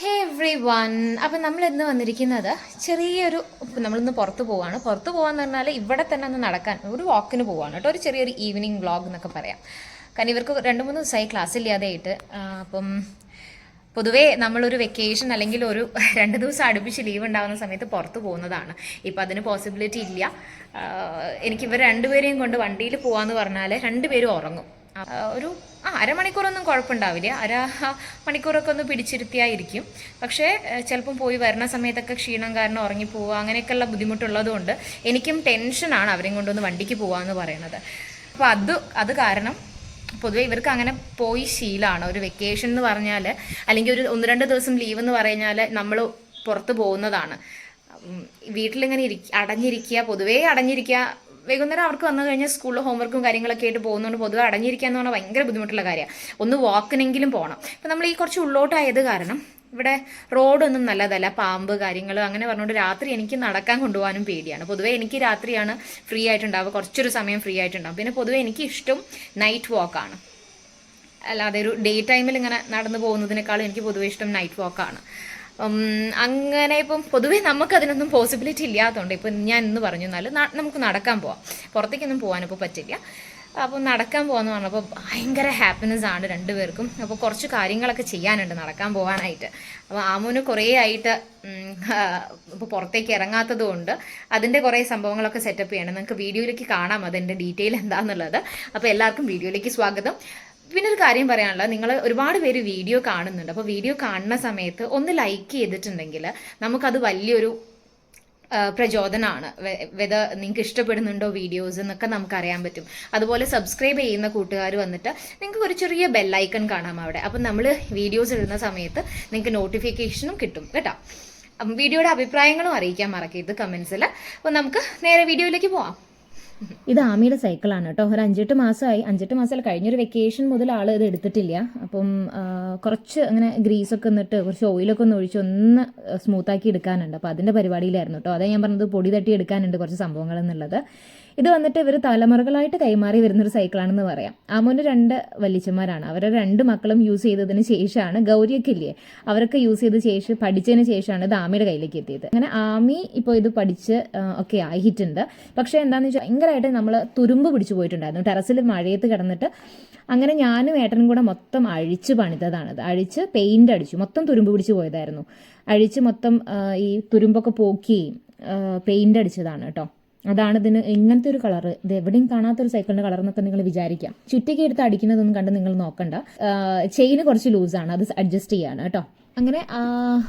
ഹേ every one അപ്പം നമ്മൾ ഇന്ന് വന്നിരിക്കുന്നത് ചെറിയൊരു നമ്മളിന്ന് പുറത്ത് പോവാണ്. പുറത്ത് പോകാന്ന് പറഞ്ഞാൽ ഇവിടെ തന്നെ ഒന്ന് നടക്കാൻ ഒരു വാക്കിന് പോവാണ് കേട്ടോ. ഒരു ചെറിയൊരു ഈവനിങ് വ്ളോഗ് എന്നൊക്കെ പറയാം. കാരണം ഇവർക്ക് രണ്ട് മൂന്ന് ദിവസമായി ക്ലാസ് ഇല്ലാതെയായിട്ട് അപ്പം പൊതുവേ നമ്മളൊരു വെക്കേഷൻ അല്ലെങ്കിൽ ഒരു രണ്ട് ദിവസം അടുപ്പിച്ച് ലീവ് ഉണ്ടാകുന്ന സമയത്ത് പുറത്ത് പോകുന്നതാണ്. ഇപ്പം അതിന് പോസിബിലിറ്റി ഇല്ല. എനിക്ക് ഇവർ രണ്ടുപേരെയും കൊണ്ട് വണ്ടിയിൽ പോകാമെന്ന് പറഞ്ഞാൽ രണ്ടുപേരും ഉറങ്ങും. ഒരു ആ അരമണിക്കൂറൊന്നും കുഴപ്പമുണ്ടാവില്ല. അര മണിക്കൂറൊക്കെ ഒന്ന് പിടിച്ചിരുത്തിയായിരിക്കും. പക്ഷേ ചിലപ്പം പോയി വരുന്ന സമയത്തൊക്കെ ക്ഷീണം കാരണം ഉറങ്ങിപ്പോവുക അങ്ങനെയൊക്കെയുള്ള ബുദ്ധിമുട്ടുള്ളതുകൊണ്ട് എനിക്കും ടെൻഷനാണ് അവരെയും കൊണ്ടൊന്ന് വണ്ടിക്ക് പോകാമെന്ന് പറയുന്നത്. അപ്പോൾ അത് അത് കാരണം പൊതുവെ ഇവർക്ക് അങ്ങനെ പോയി ശീലമാണ് ഒരു വെക്കേഷൻ എന്ന് പറഞ്ഞാൽ അല്ലെങ്കിൽ ഒരു ഒന്ന് രണ്ട് ദിവസം ലീവ് എന്ന് പറഞ്ഞാൽ നമ്മൾ പുറത്ത് പോകുന്നതാണ്. വീട്ടിലിങ്ങനെ ഇരി അടഞ്ഞിരിക്കുക പൊതുവേ അടഞ്ഞിരിക്കുക വൈകുന്നേരം അവർക്ക് വന്നു കഴിഞ്ഞാൽ സ്കൂളിൽ ഹോംവർക്കും കാര്യങ്ങളൊക്കെ ആയിട്ട് പോകുന്നതുകൊണ്ട് പൊതുവെ അടഞ്ഞിരിക്കുക എന്ന് പറഞ്ഞാൽ ഭയങ്കര ബുദ്ധിമുട്ടുള്ള കാര്യമാണ്. ഒന്ന് വാക്കിനെങ്കിലും പോകണം അപ്പം നമ്മൾ ഈ കുറച്ച് ഉള്ളോട്ടായത് കാരണം ഇവിടെ റോഡൊന്നും നല്ലതല്ല. പാമ്പ് കാര്യങ്ങൾ അങ്ങനെ പറഞ്ഞുകൊണ്ട് രാത്രി എനിക്ക് നടക്കാൻ കൊണ്ടുപോകാനും പേടിയാണ്. പൊതുവേ എനിക്ക് രാത്രിയാണ് ഫ്രീ ആയിട്ടുണ്ടാവുക. കുറച്ചൊരു സമയം ഫ്രീ ആയിട്ടുണ്ടാവും. പിന്നെ പൊതുവേ എനിക്ക് ഇഷ്ടം നൈറ്റ് വാക്കാണ് അല്ലാതെ ഒരു ഡേ ടൈമിൽ ഇങ്ങനെ നടന്നു പോകുന്നതിനേക്കാളും എനിക്ക് പൊതുവേ ഇഷ്ടം നൈറ്റ് വാക്കാണ് അങ്ങനെ ഇപ്പം പൊതുവേ നമുക്ക് അതിനൊന്നും പോസിബിലിറ്റി ഇല്ലാത്തതുകൊണ്ട് ഇപ്പം ഞാൻ ഇന്ന് പറഞ്ഞു എന്നാൽ നമുക്ക് നടക്കാൻ പോവാം. പുറത്തേക്കൊന്നും പോകാനിപ്പോൾ പറ്റില്ല. അപ്പോൾ നടക്കാൻ പോകാന്ന് പറഞ്ഞപ്പോൾ ഭയങ്കര ഹാപ്പിനെസ് ആണ് രണ്ടുപേർക്കും. അപ്പോൾ കുറച്ച് കാര്യങ്ങളൊക്കെ ചെയ്യാനുണ്ട് നടക്കാൻ പോകാനായിട്ട് അപ്പോൾ ആമൂന് കുറേ ആയിട്ട് ഇപ്പോൾ പുറത്തേക്ക് ഇറങ്ങാത്തത് കൊണ്ട് അതിന്റെ കുറേ സംഭവങ്ങളൊക്കെ സെറ്റപ്പ് ചെയ്യണം. നിങ്ങൾക്ക് വീഡിയോയിലേക്ക് കാണാം അതിന്റെ ഡീറ്റെയിൽ എന്താണെന്നുള്ളത് അപ്പോൾ എല്ലാവർക്കും വീഡിയോയിലേക്ക് സ്വാഗതം. പിന്നെ ഒരു കാര്യം പറയാനുള്ളത്. നിങ്ങൾ ഒരുപാട് പേര് വീഡിയോ കാണുന്നുണ്ട്. അപ്പോൾ വീഡിയോ കാണുന്ന സമയത്ത് ഒന്ന് ലൈക്ക് ചെയ്തിട്ടുണ്ടെങ്കിൽ നമുക്കത് വലിയൊരു പ്രചോദനമാണ് വെത നിങ്ങൾക്ക് ഇഷ്ടപ്പെടുന്നുണ്ടോ വീഡിയോസ് എന്നൊക്കെ നമുക്കറിയാൻ പറ്റും. അതുപോലെ സബ്സ്ക്രൈബ് ചെയ്യുന്ന കൂട്ടുകാർ വന്നിട്ട് നിങ്ങൾക്ക് ഒരു ചെറിയ ബെല്ലൈക്കൺ കാണാം അവിടെ. അപ്പം നമ്മൾ വീഡിയോസ് ഇടുന്ന സമയത്ത് നിങ്ങൾക്ക് നോട്ടിഫിക്കേഷനും കിട്ടും. കേട്ടോ? വീഡിയോയുടെ അഭിപ്രായങ്ങളും അറിയിക്കാൻ മറക്കരുത് കമൻസിൽ അപ്പോൾ നമുക്ക് നേരെ വീഡിയോയിലേക്ക് പോവാം. ഇത് ആമിയുടെ സൈക്കിളാണ് കേട്ടോ. ഒരു അഞ്ചെട്ട് മാസമായി. അഞ്ചെട്ട് മാസം കഴിഞ്ഞൊരു വെക്കേഷൻ മുതൽ ആൾ ഇത് എടുത്തിട്ടില്ല. അപ്പം കുറച്ച് അങ്ങനെ ഗ്രീസ് ഒക്കെ എന്നിട്ട് കുറച്ച് ഓയിലൊക്കെ ഒന്ന് ഒഴിച്ച് ഒന്ന് സ്മൂത്താക്കി എടുക്കാനുണ്ട്. അപ്പോൾ അതിന്റെ പരിപാടിയിലായിരുന്നു കേട്ടോ. അതാ ഞാൻ പറഞ്ഞത് പൊടി തട്ടി എടുക്കാനുണ്ട് കുറച്ച് സംഭവങ്ങൾ എന്നുള്ളത്. ഇത് വന്നിട്ട് ഇവർ തലമുറകളായിട്ട് കൈമാറി വരുന്നൊരു സൈക്കിളാണെന്ന് പറയാം. ആമോന് രണ്ട് വല്യച്ചന്മാരാണ് അവരെ രണ്ട് മക്കളും യൂസ് ചെയ്തതിന് ശേഷമാണ് ഗൗരിയൊക്കെ അവരൊക്കെ യൂസ് ചെയ്ത ശേഷം പഠിച്ചതിന് ശേഷമാണ് ഇത് ആമിയുടെ കയ്യിലേക്ക് എത്തിയത്. അങ്ങനെ ആമി ഇപ്പോൾ ഇത് പഠിച്ച് ഒക്കെ ആയിട്ടുണ്ട്. പക്ഷേ എന്താണെന്ന് വെച്ചാൽ ഭയങ്കരമായിട്ട് നമ്മൾ തുരുമ്പ് പിടിച്ചു പോയിട്ടുണ്ടായിരുന്നു. ടെറസിൽ മഴയത്ത് കിടന്നിട്ട് അങ്ങനെ ഞാനും ഏട്ടനും കൂടെ മൊത്തം അഴിച്ച് പണിതതാണത് അഴിച്ച് പെയിന്റ് അടിച്ചു. മൊത്തം തുരുമ്പ് പിടിച്ചു പോയതായിരുന്നു. അഴിച്ച് മൊത്തം ഈ തുരുമ്പൊക്കെ പോക്കി പെയിന്റ് അടിച്ചതാണ് കേട്ടോ. അതാണ് ഇതിന് ഇങ്ങനത്തെ ഒരു കളർ ഇത് എവിടെയും കാണാത്തൊരു സൈക്കിളിന്റെ കളർ എന്നൊക്കെ നിങ്ങൾ വിചാരിക്കാം. ചുറ്റേക്ക് എടുത്ത് അടിക്കുന്നതൊന്നും കണ്ട് നിങ്ങൾ നോക്കണ്ട. ചെയിന് കുറച്ച് ലൂസാണ് അത് അഡ്ജസ്റ്റ് ചെയ്യാണ് കേട്ടോ. അങ്ങനെ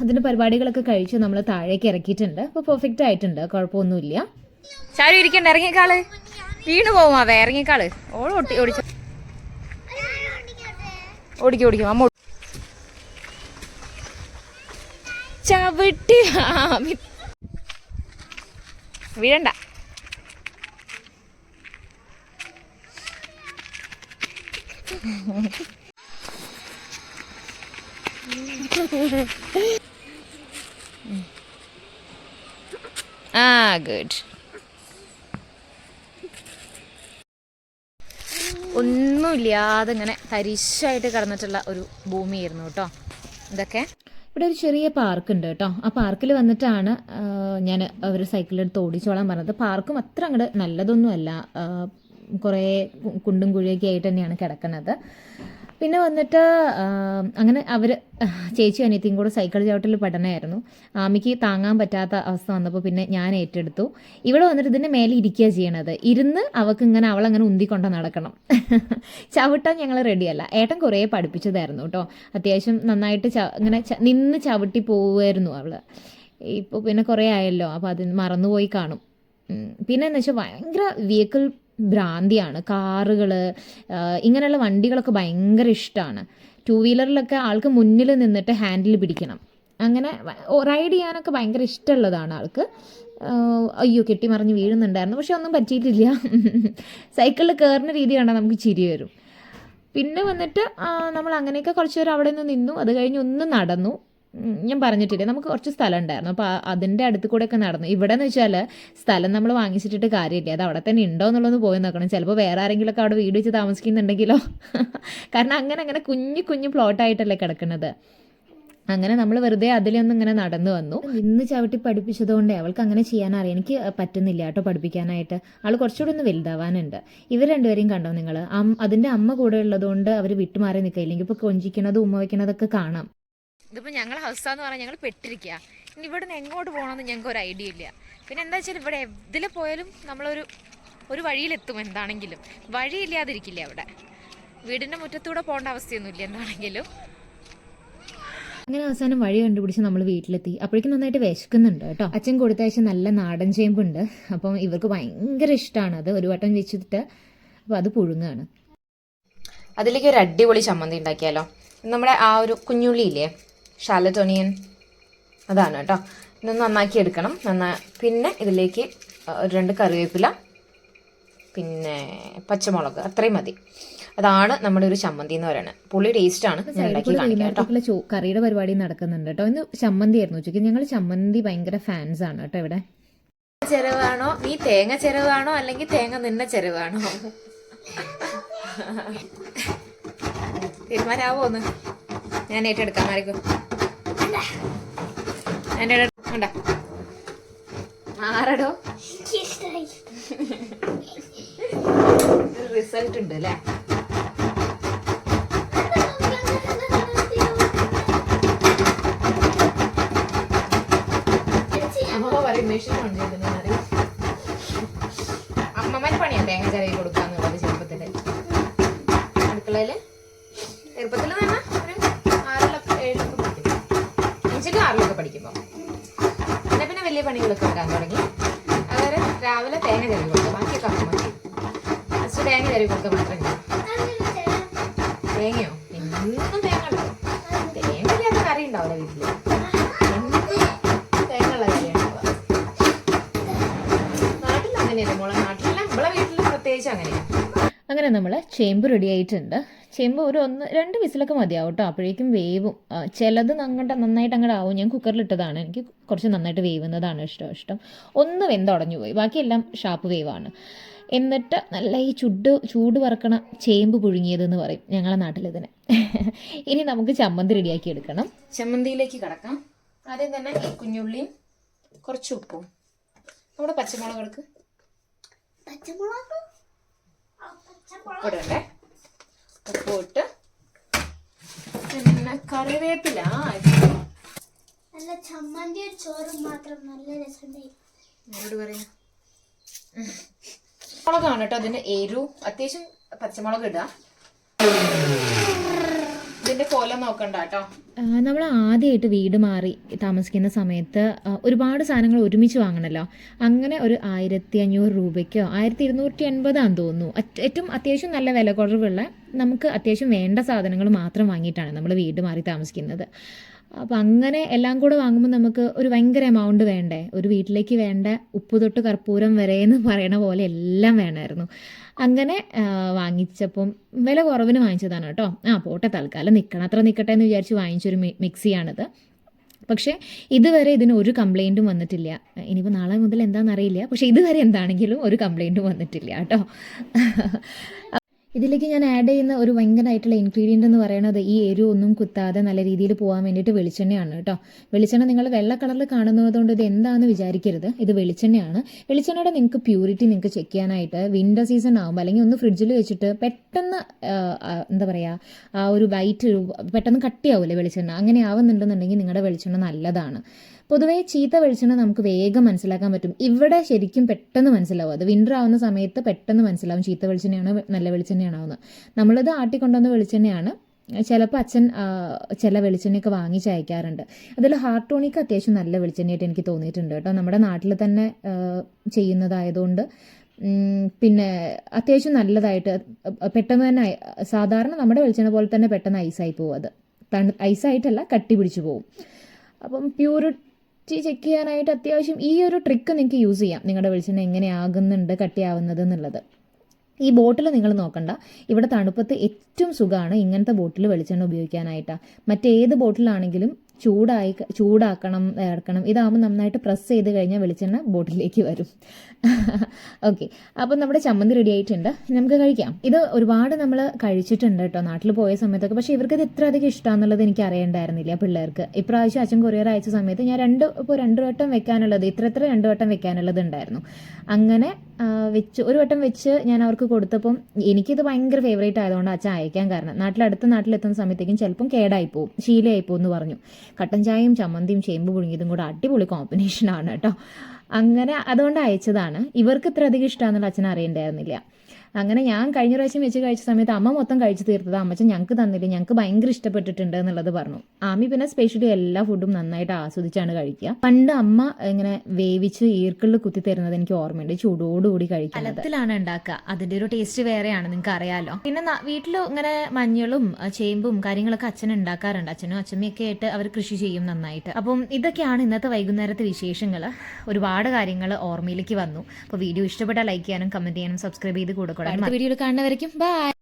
അതിന്റെ പരിപാടികളൊക്കെ കഴിച്ച് നമ്മൾ താഴേക്ക് ഇറക്കിയിട്ടുണ്ട്. അപ്പോൾ പെർഫെക്റ്റ് ആയിട്ടുണ്ട്. കുഴപ്പമൊന്നുമില്ല. ചാരു ഇരിക്കണ്ട. ഇറങ്ങിക്കാൾ വീണ് പോവാവേ ഇറങ്ങിക്കാൾ ഓൾ ഓടി ഓടിച്ചു. ഓടിക്കും ഓടിക്കും. അമ്മ ചവിട്ടി. വീഴണ്ട. ആ ഗുഡ് ഒന്നുമില്ലാതെ ഇങ്ങനെ തരിശായിട്ട് കിടന്നിട്ടുള്ള ഒരു ഭൂമിയായിരുന്നു കേട്ടോ. ഇതൊക്കെ. ഇവിടെ ഒരു ചെറിയ പാർക്ക് ഉണ്ട് കേട്ടോ. ആ പാർക്കിൽ വന്നിട്ടാണ് ഞാൻ അവർ സൈക്കിളെടുത്ത് ഓടിച്ചോളാൻ പറഞ്ഞത്. പാർക്കും അത്ര അങ്ങോട്ട് നല്ലതൊന്നുമല്ല. കുറേ കുണ്ടും കുഴിയൊക്കെ ആയിട്ട് തന്നെയാണ് കിടക്കുന്നത്. പിന്നെ വന്നിട്ട് അങ്ങനെ അവർ ചേച്ചി അനിയത്തിയും കൂടെ സൈക്കിൾ ചവിട്ടിൽ പഠനമായിരുന്നു ആമിക്ക് താങ്ങാൻ പറ്റാത്ത അവസ്ഥ വന്നപ്പോൾ പിന്നെ ഞാൻ ഏറ്റെടുത്തു. ഇവിടെ വന്നിട്ട് ഇതിന്റെ മേലെ ഇരിക്കുക ചെയ്യണത്. ഇരുന്ന് അവൾക്ക് ഇങ്ങനെ അവളങ്ങനെ ഉന്തിക്കൊണ്ട് നടക്കണം. ചവിട്ടാൻ ഞങ്ങൾ റെഡിയല്ല ഏട്ടൻ കുറേ പഠിപ്പിച്ചതായിരുന്നു കേട്ടോ. അത്യാവശ്യം നന്നായിട്ട് ഇങ്ങനെ നിന്ന് ചവിട്ടി പോവുമായിരുന്നു അവൾ. ഇപ്പോൾ പിന്നെ കുറേ ആയല്ലോ. അപ്പോൾ അത് മറന്നുപോയി കാണും. പിന്നെ എന്ന് വെച്ചാൽ ഭയങ്കര വെഹിക്കിൾ ഭ്രാന്തിയാണ്. കാറുകൾ ഇങ്ങനെയുള്ള വണ്ടികളൊക്കെ ഭയങ്കര ഇഷ്ടമാണ് ടു വീലറിലൊക്കെ ആൾക്ക് മുന്നിൽ നിന്നിട്ട് ഹാൻഡിൽ പിടിക്കണം. അങ്ങനെ റൈഡ് ചെയ്യാനൊക്കെ ഭയങ്കര ഇഷ്ടമുള്ളതാണ് ആൾക്ക്. അയ്യോ കെട്ടിമറിഞ്ഞ് വീഴുന്നുണ്ടായിരുന്നു. പക്ഷെ ഒന്നും പറ്റിയിട്ടില്ല. സൈക്കിളിൽ കയറുന്ന രീതി കണ്ടാൽ നമുക്ക് ചിരി വരും. പിന്നെ വന്നിട്ട് നമ്മൾ അങ്ങനെയൊക്കെ കുറച്ച് പേർ അവിടെ നിന്ന് നിന്നു. അത് കഴിഞ്ഞ് ഒന്ന് നടന്നു. ഞാൻ പറഞ്ഞിട്ടില്ലേ നമുക്ക് കുറച്ച് സ്ഥലം ഉണ്ടായിരുന്നു അപ്പോൾ അതിന്റെ അടുത്ത് കൂടെ ഒക്കെ നടന്നു. ഇവിടെ എന്ന് വെച്ചാൽ സ്ഥലം നമ്മൾ വാങ്ങിച്ചിട്ടിട്ട് കാര്യമില്ല. അത് അവിടെ തന്നെ ഉണ്ടോ എന്നുള്ളതൊന്ന് പോയി നോക്കണം. ചിലപ്പോൾ വേറെ ആരെങ്കിലുമൊക്കെ അവിടെ വീട് വെച്ച് താമസിക്കുന്നുണ്ടെങ്കിലോ. കാരണം അങ്ങനെ അങ്ങനെ കുഞ്ഞു കുഞ്ഞു പ്ലോട്ടായിട്ടല്ലേ കിടക്കുന്നത്. അങ്ങനെ നമ്മൾ വെറുതെ അതിലൊന്നും ഇങ്ങനെ നടന്നു വന്നു. ഇന്ന് ചവിട്ടി പഠിപ്പിച്ചതുകൊണ്ട് അവൾക്ക് അങ്ങനെ ചെയ്യാൻ അറിയാം എനിക്ക് പറ്റുന്നില്ല കേട്ടോ പഠിപ്പിക്കാനായിട്ട്. ആൾ കുറച്ചുകൂടി ഒന്ന് വലുതാവാനുണ്ട്. ഇവർ രണ്ടുപേരെയും കണ്ടോ നിങ്ങൾ അതിന്റെ അമ്മ കൂടെ ഉള്ളതുകൊണ്ട് അവർ വിട്ടുമാറി നിൽക്കുക. ഇല്ലെങ്കിൽ ഇപ്പോൾ കൊഞ്ചിക്കണതും ഉമ്മ വയ്ക്കണതൊക്കെ കാണാം. ഇതിപ്പോൾ ഞങ്ങൾ ഹൗസാന്ന് പറഞ്ഞാൽ ഞങ്ങൾ പെട്ടിരിക്കുക ഇനി ഇവിടെ നിന്ന് എങ്ങോട്ട് പോകണമെന്ന് ഞങ്ങൾക്ക് ഒരു ഐഡിയ ഇല്ല. പിന്നെ എന്താ വെച്ചാൽ ഇവിടെ എതിൽ പോയാലും നമ്മളൊരു ഒരു വഴിയിലെത്തും എന്താണെങ്കിലും. വഴിയില്ലാതിരിക്കില്ല അവിടെ. വീടിന്റെ മുറ്റത്തൂടെ പോകേണ്ട അവസ്ഥയൊന്നുമില്ല എന്താണെങ്കിലും. അങ്ങനെ അവസാനം വഴി കണ്ടുപിടിച്ച് നമ്മൾ വീട്ടിലെത്തി. അപ്പോഴേക്കും നന്നായിട്ട് വിശക്കുന്നുണ്ട് കേട്ടോ. അച്ഛൻ കൊടുത്തയച്ച നല്ല നാടൻ ചേമ്പുണ്ട്. അപ്പം ഇവർക്ക് ഭയങ്കര ഇഷ്ടമാണ് അത്. ഒരു വട്ടം വെച്ചിട്ട് അപ്പോൾ അത് പുഴുങ്ങാണ്. അതിലേക്ക് ഒരു അടിപൊളി ചമ്മന്തി ഉണ്ടാക്കിയാലോ? നമ്മുടെ ആ ഒരു കുഞ്ഞുള്ളി ഇല്ലേ ഷാലറ്റ് ഒനിയൻ അതാണ് കേട്ടോ. ഇതൊന്ന് നന്നാക്കി എടുക്കണം. നന്നാ പിന്നെ ഇതിലേക്ക് ഒരു രണ്ട് കറിവേപ്പില പിന്നെ പച്ചമുളക്. അത്രയും മതി. അതാണ് നമ്മുടെ ഒരു ചമ്മന്തി എന്ന് പറയുന്നത്. പുളി ടേസ്റ്റ് ആണ് കറിയുടെ പരിപാടി നടക്കുന്നുണ്ട് കേട്ടോ. ഇന്ന് ചമ്മന്തി ആയിരുന്നു. ഉച്ചയ്ക്ക് ഞങ്ങൾ ചമ്മന്തി ഭയങ്കര ഫാൻസ് ആണ് കേട്ടോ ഇവിടെ. ചെലവാണോ നീ തേങ്ങ ചെലവാണോ അല്ലെങ്കിൽ തേങ്ങ നിന്ന ചെലവാണോ തീരുമാനാവോ ഒന്ന്? ഞാൻ ഏറ്റെടുക്കാം. ആയിരിക്കും എന്റെ റിസൾട്ട് ഉണ്ട് അല്ലേ? അമ്മ പറയും മെഷീൻ പറയും അമ്മമ്മന്റെ പണിയാ തേങ്ങ ചിരകി കൊടുക്കാന്നുള്ളത് രാവിലെ തേങ്ങ ചെറിയ കൊടുക്കുക ബാക്കിയൊക്കെ അമ്മ മതി ഫസ്റ്റ് തേങ്ങ ചെറിയ കൊടുക്കുക മാത്രമേ തേങ്ങയോ? എന്നും തേങ്ങ ഉണ്ടാവും തേങ്ങ ഇല്ലാത്ത കറി ഉണ്ടാവില്ല വീട്ടിൽ. അങ്ങനെ നമ്മൾ ചേമ്പ് റെഡി ആയിട്ടുണ്ട്. ചേമ്പ് ഒരു ഒന്ന് രണ്ട് വിസിലൊക്കെ മതിയാവും കേട്ടോ അപ്പോഴേക്കും വേവും. ചിലത് അങ്ങോട്ട് നന്നായിട്ട് അങ്ങോട്ട് ആവും. ഞാൻ കുക്കറിലിട്ടതാണ് എനിക്ക് കുറച്ച് നന്നായിട്ട് വേവുന്നതാണ് ഇഷ്ടം ഇഷ്ടം. ഒന്ന് വെന്തുടഞ്ഞു പോയി. ബാക്കിയെല്ലാം ഷാപ്പ് വേവാണ്. എന്നിട്ട് നല്ല ഈ ചുട് ചൂട് വറക്കണ ചേമ്പ് പുഴുങ്ങിയതെന്ന് പറയും ഞങ്ങളുടെ നാട്ടിലിതിന്. ഇനി നമുക്ക് ചമ്മന്തി റെഡിയാക്കി എടുക്കണം. ചമ്മന്തിയിലേക്ക് കിടക്കാം. ആദ്യം തന്നെ ഈ കുഞ്ഞുള്ളിയും കുറച്ച് ഉപ്പും. നമ്മുടെ പച്ചമുളക് എടുക്ക്. ഉപ്പിടണ്ടേ ഉപ്പ് ഇട്ട് പിന്നെ കറിവേപ്പില. നല്ല ചമ്മന്തി ചോറും മാത്രം നല്ല രസമുണ്ട്. പറയാ. മുളകാണ് കേട്ടോ അതിന്റെ എരു അത്യാവശ്യം പച്ചമുളക് ഇടുക നമ്മൾ ആദ്യമായിട്ട് വീട് മാറി താമസിക്കുന്ന സമയത്ത് ഒരുപാട് സാധനങ്ങൾ ഒരുമിച്ച് വാങ്ങണല്ലോ. അങ്ങനെ ഒരു ആയിരത്തി അഞ്ഞൂറ് രൂപയ്ക്കോ ആയിരത്തി ഇരുന്നൂറ്റി എൺപതാന്ന് തോന്നുന്നു ഏറ്റവും അത്യാവശ്യം നല്ല വില കുറവുള്ള നമുക്ക് അത്യാവശ്യം വേണ്ട സാധനങ്ങൾ മാത്രം വാങ്ങിയിട്ടാണ് നമ്മൾ വീട് മാറി താമസിക്കുന്നത്. അപ്പം അങ്ങനെ എല്ലാം കൂടെ വാങ്ങുമ്പോൾ നമുക്ക് ഒരു ഭയങ്കര എമൗണ്ട് വേണ്ടേ? ഒരു വീട്ടിലേക്ക് വേണ്ട ഉപ്പ് തൊട്ട് കർപ്പൂരം വരെ എന്ന് പറയണ പോലെ എല്ലാം വേണമായിരുന്നു അങ്ങനെ വാങ്ങിച്ചപ്പം വില കുറവിന് വാങ്ങിച്ചതാണ് കേട്ടോ. ആ പോട്ടെ തൽക്കാലം നിൽക്കണം അത്ര നിൽക്കട്ടെ എന്ന് വിചാരിച്ച് വാങ്ങിച്ചൊരു മിക്സിയാണിത്. പക്ഷേ ഇതുവരെ ഇതിന് ഒരു കംപ്ലൈന്റും വന്നിട്ടില്ല. ഇനിയിപ്പോൾ നാളെ മുതൽ എന്താണെന്നറിയില്ല. പക്ഷേ ഇതുവരെ എന്താണെങ്കിലും ഒരു കംപ്ലൈന്റും വന്നിട്ടില്ല കേട്ടോ. ഇതിലേക്ക് ഞാൻ ആഡ് ചെയ്യുന്ന ഒരു ഭയങ്കരമായിട്ടുള്ള ഇൻഗ്രീഡിയന്റ് എന്ന് പറയുന്നത് ഈ എരിവ് ഒന്നും കുത്താതെ നല്ല രീതിയിൽ പോകാൻ വേണ്ടിയിട്ട് വെളിച്ചെണ്ണയാണ് കേട്ടോ. വെളിച്ചെണ്ണ നിങ്ങൾ വെള്ള കളറിൽ കാണുന്നതുകൊണ്ട് ഇത് എന്താണെന്ന് വിചാരിക്കരുത്. ഇത് വെളിച്ചെണ്ണയാണ്. വെളിച്ചെണ്ണയുടെ നിങ്ങൾക്ക് പ്യൂരിറ്റി നിങ്ങൾക്ക് ചെക്ക് ചെയ്യാനായിട്ട് വിന്റർ സീസൺ ആകുമ്പോൾ അല്ലെങ്കിൽ ഒന്ന് ഫ്രിഡ്ജിൽ വെച്ചിട്ട് പെട്ടെന്ന് എന്താ പറയുക ആ ഒരു വൈറ്റ് പെട്ടെന്ന് കട്ടിയാവില്ലേ വെളിച്ചെണ്ണ? അങ്ങനെ ആവുന്നുണ്ടെന്നുണ്ടെങ്കിൽ നിങ്ങളുടെ വെളിച്ചെണ്ണ നല്ലതാണ്. പൊതുവേ ചീത്ത വെളിച്ചെണ്ണ നമുക്ക് വേഗം മനസ്സിലാക്കാൻ പറ്റും. ഇവിടെ ശരിക്കും പെട്ടെന്ന് മനസ്സിലാവും. അത് വിന്റർ ആവുന്ന സമയത്ത് പെട്ടെന്ന് മനസ്സിലാവും ചീത്ത വെളിച്ചെണ്ണയാണോ നല്ല വെളിച്ചെണ്ണയാണോ നമ്മളിത് ആട്ടിക്കൊണ്ടുവന്ന വെളിച്ചെണ്ണയാണ്. ചിലപ്പോൾ അച്ഛൻ ചില വെളിച്ചെണ്ണയൊക്കെ വാങ്ങിച്ച് അയക്കാറുണ്ട് അതിൽ ഹാർട്ടോണിക്ക് അത്യാവശ്യം നല്ല വെളിച്ചെണ്ണയായിട്ട് എനിക്ക് തോന്നിയിട്ടുണ്ട് കേട്ടോ. നമ്മുടെ നാട്ടിൽ തന്നെ ചെയ്യുന്നതായതുകൊണ്ട് പിന്നെ അത്യാവശ്യം നല്ലതായിട്ട് പെട്ടെന്ന് തന്നെ സാധാരണ നമ്മുടെ വെളിച്ചെണ്ണ പോലെ തന്നെ പെട്ടെന്ന് ഐസായി പോകും അത്. തണു ഐസായിട്ടല്ല കട്ടി പിടിച്ചു പോകും അപ്പം പ്യൂരിറ്റി ചെക്ക് ചെയ്യാനായിട്ട് അത്യാവശ്യം ഈ ഒരു ട്രിക്ക് നിങ്ങൾക്ക് യൂസ് ചെയ്യാം. നിങ്ങളുടെ വെളിച്ചെണ്ണ എങ്ങനെയാകുന്നുണ്ട് കട്ടിയാവുന്നത് എന്നുള്ളത്. ഈ ബോട്ടിൽ നിങ്ങൾ നോക്കണ്ട. ഇവിടെ തണുപ്പത്ത് ഏറ്റവും സുഖമാണ് ഇങ്ങനത്തെ ബോട്ടിൽ വെളിച്ചെണ്ണ ഉപയോഗിക്കാനായിട്ടാണ് മറ്റേത് ബോട്ടിലാണെങ്കിലും ചൂടായി ചൂടാക്കണം ഇറക്കണം ഇതാകുമ്പോൾ നന്നായിട്ട് പ്രസ് ചെയ്ത് കഴിഞ്ഞാൽ വെളിച്ചെണ്ണ ബോട്ടിലേക്ക് വരും. ഓക്കെ അപ്പം നമ്മുടെ ചമ്മന്തി റെഡി ആയിട്ടുണ്ട്. നമുക്ക് കഴിക്കാം. ഇത് ഒരുപാട് നമ്മൾ കഴിച്ചിട്ടുണ്ട് കേട്ടോ. നാട്ടിൽ പോയ സമയത്തൊക്കെ. പക്ഷേ ഇവർക്ക് ഇത് ഇത്ര അധികം ഇഷ്ടമാണെന്നുള്ളത് എനിക്ക് അറിയണ്ടായിരുന്നില്ല പിള്ളേർക്ക്. ഇപ്രാവശ്യം അച്ഛൻ കൊറിയർ അയച്ച സമയത്ത് ഞാൻ രണ്ട് ഇപ്പോൾ രണ്ട് വട്ടം വെക്കാനുള്ളത് ഇത്ര ഇത്ര രണ്ട് വട്ടം വെക്കാനുള്ളത് ഉണ്ടായിരുന്നു. അങ്ങനെ വെച്ച് ഒരു വട്ടം വെച്ച് ഞാൻ അവർക്ക് കൊടുത്തപ്പം എനിക്കിത് ഭയങ്കര ഫേവറേറ്റ് ആയതുകൊണ്ട് അച്ഛൻ അയക്കാൻ കാരണം. നാട്ടിലടുത്ത നാട്ടിലെത്തുന്ന സമയത്തേക്കും ചിലപ്പം കേടായി പോകും ശീലയായി പോകും എന്ന് പറഞ്ഞു. കട്ടൻ ചായയും ചമ്മന്തിയും ചേമ്പ് പുഴുങ്ങിയതും കൂടെ അടിപൊളി കോമ്പിനേഷനാണ് കേട്ടോ. അങ്ങനെ അതുകൊണ്ട് അയച്ചതാണ്. ഇവർക്ക് ഇത്ര അധികം ഇഷ്ടമാണെന്നുള്ള അച്ഛൻ അറിയണ്ടായിരുന്നില്ല. അങ്ങനെ ഞാൻ കഴിഞ്ഞ പ്രാവശ്യം വെച്ച് കഴിച്ച സമയത്ത് അമ്മ മൊത്തം കഴിച്ചു തീർത്തത്. അമ്മച്ചൻ ഞങ്ങൾക്ക് തന്നില്ല. ഞങ്ങൾക്ക് ഭയങ്കര ഇഷ്ടപ്പെട്ടിട്ടുണ്ട് എന്നുള്ളത് പറഞ്ഞു. ആമി പിന്നെ സ്പെഷ്യലി എല്ലാ ഫുഡും നന്നായിട്ട് ആസ്വദിച്ചാണ് കഴിക്കുക. പണ്ട് അമ്മ ഇങ്ങനെ വേവിച്ച് ഈർക്കിളിൽ കുത്തി തരുന്നത് എനിക്ക് ഓർമ്മയുണ്ട്. ചൂടോടുകൂടി കഴിക്കുന്നത്. അലത്തിലാണ് ഉണ്ടാക്കുക. അതിന്റെ ഒരു ടേസ്റ്റ് വേറെയാണ് നിങ്ങൾക്ക് അറിയാലോ പിന്നെ വീട്ടിൽ ഇങ്ങനെ മഞ്ഞളും ചേമ്പും കാര്യങ്ങളൊക്കെ അച്ഛൻ ഉണ്ടാക്കാറുണ്ട്. അച്ഛനും അച്ഛമ്മയൊക്കെ ആയിട്ട് അവർ കൃഷി ചെയ്യും നന്നായിട്ട്. അപ്പം ഇതൊക്കെയാണ് ഇന്നത്തെ വൈകുന്നേരത്തെ വിശേഷങ്ങൾ ഒരുപാട് കാര്യങ്ങൾ ഓർമ്മയിലേക്ക് വന്നു. അപ്പോൾ വീഡിയോ ഇഷ്ടപ്പെട്ടാൽ ലൈക്ക് ചെയ്യാനും കമന്റ് ചെയ്യാനും സബ്സ്ക്രൈബ് ചെയ്ത് കൂടെ അടുത്ത വീഡിയോയിൽ കാണുന്നവരേക്കും ബൈ